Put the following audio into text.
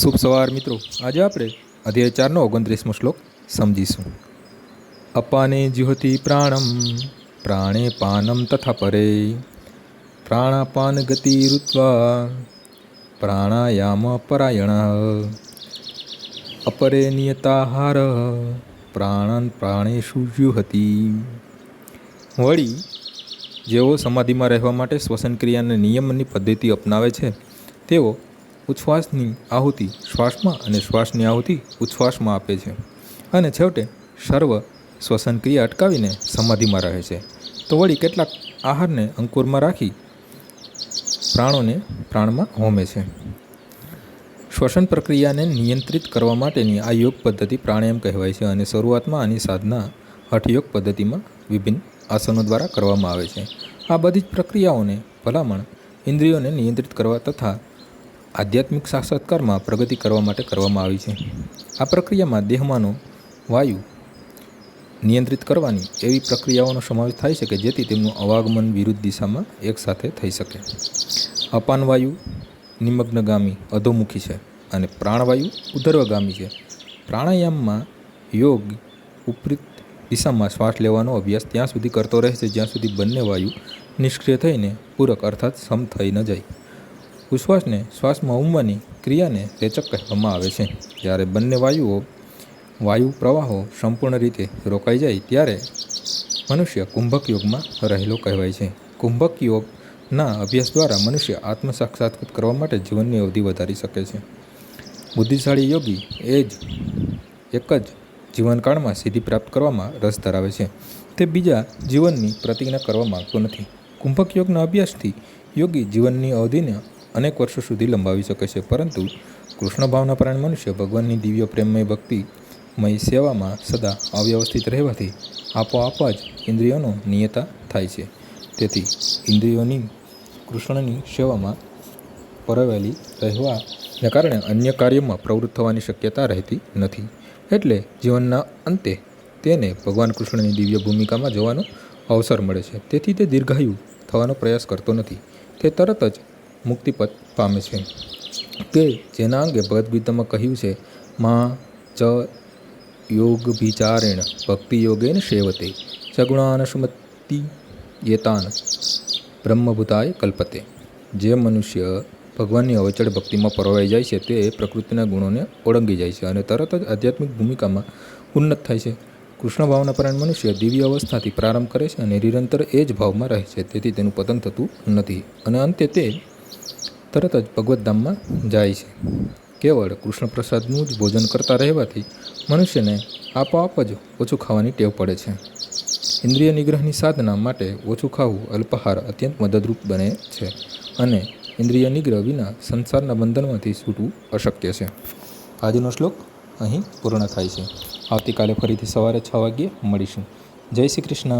શુભ સવાર મિત્રો. આજે આપણે અધ્યાય ચારનો ઓગણત્રીસમો શ્લોક સમજીશું. અપાને જ્યોતિ પ્રાણમ, પ્રાણે પાનમ તથા પરે. પ્રાણાપાન ગતિ ઋત્વા પ્રાણાયામ પરાયણ. અપરે નિયતાહાર, પ્રાણન પ્રાણેશુ જુહતી વળી, જેઓ સમાધિમાં રહેવા માટે શ્વસન ક્રિયાને નિયમની પદ્ધતિ અપનાવે છે, તેઓ ઉચ્છ્વાસની આહુતિ શ્વાસમાં અને શ્વાસની આહુતિ ઉચ્છ્વાસમાં આપે છે. અને છેવટે સર્વ શ્વસન ક્રિયા અટકાવીને સમાધિમાં રહે છે. તો વળી કેટલાક આહારને અંકુરમાં રાખી પ્રાણોને પ્રાણમાં હોમે છે. શ્વસન પ્રક્રિયાને નિયંત્રિત કરવા માટેની આ યોગ પદ્ધતિ પ્રાણાયામ કહેવાય છે અને શરૂઆતમાં આની સાધના હઠયોગ પદ્ધતિમાં વિભિન્ન આસનો દ્વારા કરવામાં આવે છે. આ બધી જ પ્રક્રિયાઓને ભલામણ ઇન્દ્રિયોને નિયંત્રિત કરવા તથા આધ્યાત્મિક સાક્ષાત્કારમાં પ્રગતિ કરવા માટે કરવામાં આવી છે. આ પ્રક્રિયામાં દેહમાંનો વાયુ નિયંત્રિત કરવાની એવી પ્રક્રિયાઓનો સમાવેશ થાય છે કે જેથી તેમનું અવાગમન વિરુદ્ધ દિશામાં એકસાથે થઈ શકે. અપાન વાયુ નિમગ્નગામી અધોમુખી છે અને પ્રાણવાયુ ઉધર્વગામી છે. પ્રાણાયામમાં યોગ ઉપરીત દિશામાં શ્વાસ લેવાનો અભ્યાસ ત્યાં સુધી કરતો રહે છે જ્યાં સુધી બંને વાયુ નિષ્ક્રિય થઈને પૂરક અર્થાત સમ થઈ ન જાય. ઉશ્વાસને શ્વાસમાં ઉમવાની ક્રિયાને રેચક કહેવામાં આવે છે. જ્યારે બંને વાયુઓ, વાયુ પ્રવાહો સંપૂર્ણ રીતે રોકાઈ જાય ત્યારે મનુષ્ય કુંભક યોગમાં રહેલો કહેવાય છે. કુંભક યોગના અભ્યાસ દ્વારા મનુષ્ય આત્મસાક્ષાત્કૃત કરવા માટે જીવનની અવધિ વધારી શકે છે. બુદ્ધિશાળી યોગી એ જ એક જ જીવનકાળમાં સિદ્ધિ પ્રાપ્ત કરવામાં રસ ધરાવે છે. તે બીજા જીવનની પ્રતિજ્ઞા કરવા માગતો નથી. કુંભક યોગના અભ્યાસથી યોગી જીવનની અવધિને અનેક વર્ષો સુધી લંબાવી શકે છે. પરંતુ કૃષ્ણ ભાવના પ્રાણ મનુષ્ય ભગવાનની દિવ્ય પ્રેમમય ભક્તિમય સેવામાં સદા અવ્યવસ્થિત રહેવાથી આપોઆપ જ ઇન્દ્રિયોનો નિયતા થાય છે. તેથી ઇન્દ્રિયોની કૃષ્ણની સેવામાં પરવેલી રહેવાને કારણે અન્ય કાર્યોમાં પ્રવૃત્ત થવાની શક્યતા રહેતી નથી. એટલે જીવનના અંતે તેને ભગવાન કૃષ્ણની દિવ્ય ભૂમિકામાં જવાનો અવસર મળે છે. તેથી તે દીર્ઘાયુ થવાનો પ્રયાસ કરતો નથી. તે તરત જ મુક્તિપદ પામે છે. કે જેના અંગે ભગવદ્ગીતામાં કહ્યું છે, માં ચ યોગ વિચારેણ ભક્તિ યોગેન સેવતે સગુણાન સુમતિ યેતાન બ્રહ્મભૂતાય કલ્પતે. જે મનુષ્ય ભગવાનની અવચળ ભક્તિમાં પરોવાઈ જાય છે, તે પ્રકૃતિના ગુણોને ઓળંગી જાય છે અને તરત જ આધ્યાત્મિક ભૂમિકામાં ઉન્નત થાય છે. કૃષ્ણ ભાવના પરાયણ મનુષ્ય દિવ્ય અવસ્થાથી પ્રારંભ કરે છે અને નિરંતર એ જ ભાવમાં રહે છે, તેથી તેનું પતન થતું નથી. અને અંતે તે તરત જ ભગવદ્ધામમાં જાય છે. કેવળ કૃષ્ણ પ્રસાદનું જ ભોજન કરતા રહેવાથી મનુષ્યને આપોઆપ જ ઓછું ખાવાની ટેવ પડે છે. ઇન્દ્રિય નિગ્રહની સાધના માટે ઓછું ખાવું અલ્પાહાર અત્યંત મદદરૂપ બને છે અને ઇન્દ્રિય નિગ્રહ વિના સંસારના બંધનમાંથી છૂટવું અશક્ય છે. આજનો શ્લોક અહીં પૂર્ણ થાય છે. આવતીકાલે ફરીથી સવારે છ વાગ્યે મળીશું. જય શ્રી કૃષ્ણ.